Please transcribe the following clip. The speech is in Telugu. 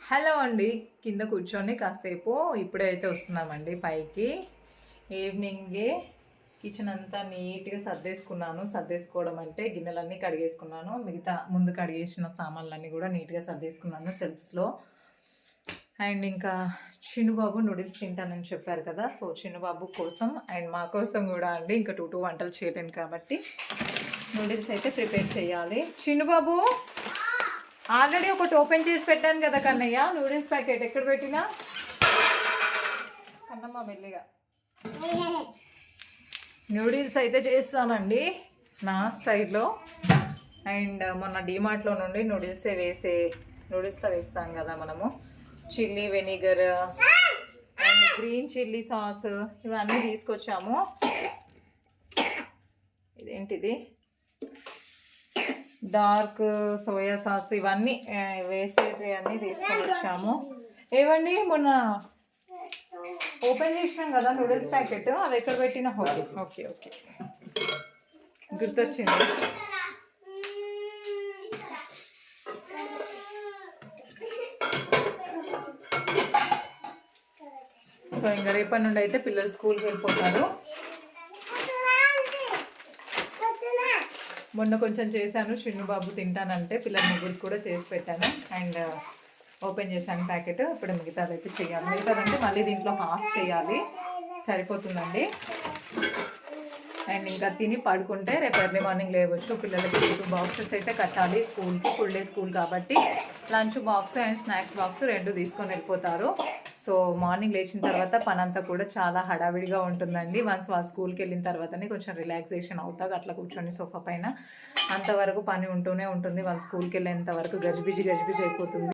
హలో అండి. కింద కూర్చొని కాసేపు ఇప్పుడే అయితే వస్తున్నామండి పైకి. ఈవినింగే కిచెన్ అంతా నీట్గా సర్దేసుకున్నాను. సర్దేసుకోవడం అంటే గిన్నెలన్నీ కడిగేసుకున్నాను. మిగతా ముందు కడిగేసిన సామాన్లన్నీ కూడా నీట్గా సర్దేసుకున్నాను సెల్ఫ్స్లో. అండ్ ఇంకా చినుబాబు నూడిల్స్ తింటానని చెప్పారు కదా సో చినుబాబు కోసం అండ్ మా కోసం కూడా అండి ఇంకా టూ టూ వంటలు చేయలేను కాబట్టి నూడిల్స్ అయితే ప్రిపేర్ చేయాలి. చినుబాబు! ఆల్రెడీ ఒకటి ఓపెన్ చేసి పెట్టాను కదా కన్నయ్య. నూడిల్స్ ప్యాకెట్ ఎక్కడ పెట్టినా? కన్నమ్మ మెల్లిగా. నూడిల్స్ అయితే చేస్తానండి నా స్టైల్లో. అండ్ మొన్న డీమార్ట్లో నుండి నూడిల్సే వేసే నూడిల్స్లో వేస్తాం కదా మనము. Chilli vinegar and green chilli sauce ఇవన్నీ తీసుకొచ్చాము. ఇదేంటిది? డార్క్ సోయా సాస్ ఇవన్నీ వేసేటివి అన్నీ తీసుకొని వచ్చాము. ఏవండి? మొన్న ఓపెన్ చేసినాం కదా నూడిల్స్ ప్యాకెట్. అది ఎక్కడ పెట్టిన? హోటల్. Okay okay. గుర్తొచ్చింది. సో ఇంకా రేపటి నుండి అయితే పిల్లలు స్కూల్కి వెళ్ళిపోతారు. మొన్న కొంచెం చేశాను చిన్ను బాబు తింటానంటే పిల్లల ముగ్గురికి కూడా చేసి పెట్టాను. అండ్ uh, ఓపెన్ చేశాను ప్యాకెట్. ఇప్పుడు మిగతాది అయితే చేయాలి. మిగతాదంటే మళ్ళీ దీంట్లో హాఫ్ చేయాలి. సరిపోతుందండి. అండ్ ఇంకా తిని పడుకుంటే రేపు ఎర్లీ మార్నింగ్ లేవచ్చు. పిల్లలకి టూ బాక్సెస్ అయితే కట్టాలి స్కూల్కి ఫుల్ డే స్కూల్ కాబట్టి. Lunch box and snacks box రెండు తీసుకొని వెళ్ళిపోతారు. సో మార్నింగ్ లేచిన తర్వాత పని అంతా కూడా చాలా హడావిడిగా ఉంటుందండి. వన్స్ వాళ్ళ స్కూల్కి వెళ్ళిన తర్వాతనే కొంచెం రిలాక్సేషన్ అవుతాగా అట్లా కూర్చొని సోఫా పైన అంతవరకు పని ఉంటూనే ఉంటుంది. వాళ్ళ స్కూల్కి వెళ్ళేంత వరకు గజిబిజి గజిబిజి అయిపోతుంది.